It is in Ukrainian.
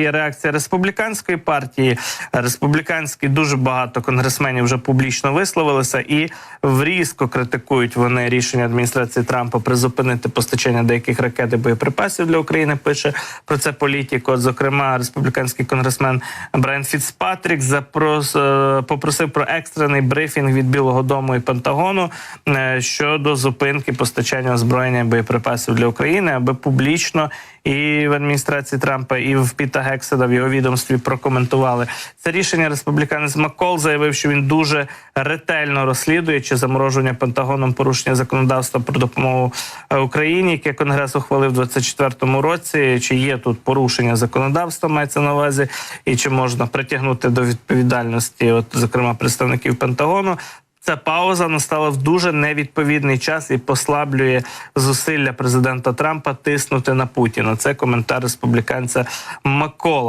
Є реакція республіканської партії. Республіканські дуже багато конгресменів вже публічно висловилися і врізко критикують вони рішення адміністрації Трампа призупинити постачання деяких ракет і боєприпасів для України. Пише про це політико. Зокрема, республіканський конгресмен Брайан Фіцпатрік запрос е, попросив про екстрений брифінг від Білого Дому і Пентагону е, щодо зупинки постачання озброєння і боєприпасів для України, аби публічно і в адміністрації Трампа, і в Піта Гекседа в його відомстві прокоментували це рішення. Республіканець Маккол заявив, що він дуже ретельно розслідує чи заморожування Пентагоном порушення законодавства про допомогу е, Україні, яке Конгрес ухвалив у 24-му році. Чи є тут порушення законодавства, мається на увазі, і чи можна притягнути до відповідальності, от зокрема представників Пентагону. Ця пауза настала в дуже невідповідний час і послаблює зусилля президента Трампа тиснути на Путіна. Це коментар республіканця Макола.